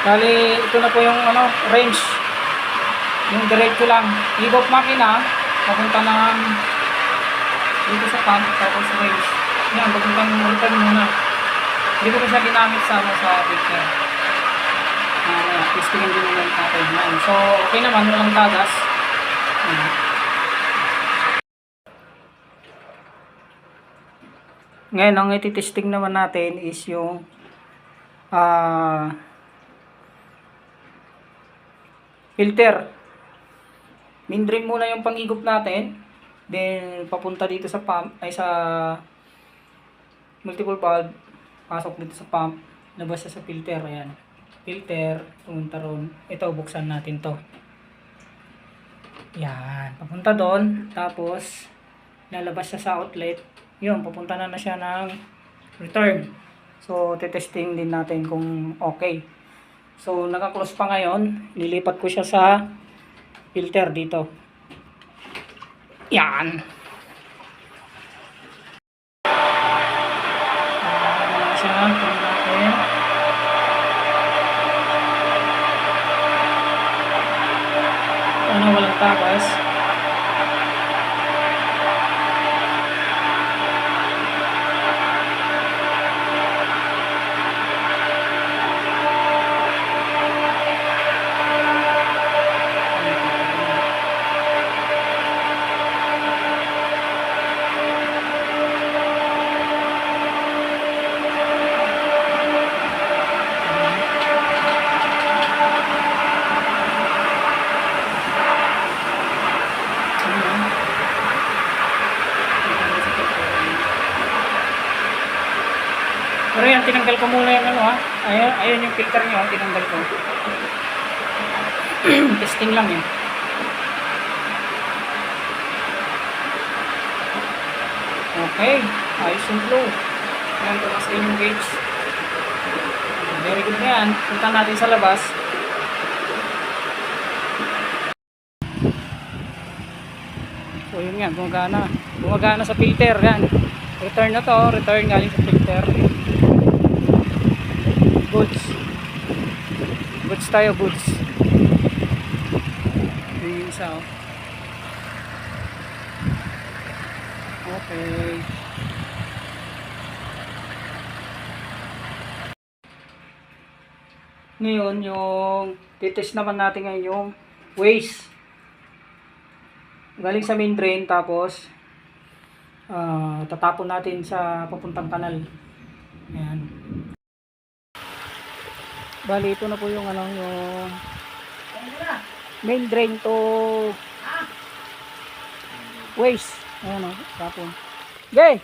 Bali, ito na po yung ano, range. Yung diretso lang. Higop makina, papunta ng dito sa pump, tapos range. Yan, papunta ng return muna. Hindi ko pa siya ginamit sa, ano, sa picture. Uh, testingin din naman natin. Yan. So, okay naman, walang tagas. Ngayon, ang ititesting naman natin is yung ah filter. Main drain muna yung pangigop natin. Then, papunta dito sa pump, ay sa multiple valve. Pasok dito sa pump. Labas sa filter. Ayan. Filter. Pumunta ron. Ito, buksan natin to. Yan. Papunta doon. Tapos, lalabas siya sa outlet. Yun, papunta na na siya ng return. So, tetesting din natin kung okay. So, naka-close pa ngayon. Lilipat ko siya sa filter dito. Yan. Ayan siya. Tingnan natin. Ano, walang tapas. Pero yan, tinanggal ko muna yung ano ha. Ayun, ayun yung filter niyo, tinanggal ko. Testing lang yun. Okay, ayos yung flow. Yan, tumas yung gauge. Very good na yan. Punta natin sa labas. So yun nga, gumagana. Gumagana sa filter, yan. Return na to, return galing sa filter. Goods. Goods tayo, goods. Yung isa, oh. Okay. Ngayon, yung titest naman natin ngayon yung waste. Galing sa main drain, tapos ah, tatapon natin sa papuntang kanal. Ayan. Bali, ito na po yung ano, yung main drain to waste. Ayan o, tapon. Okay.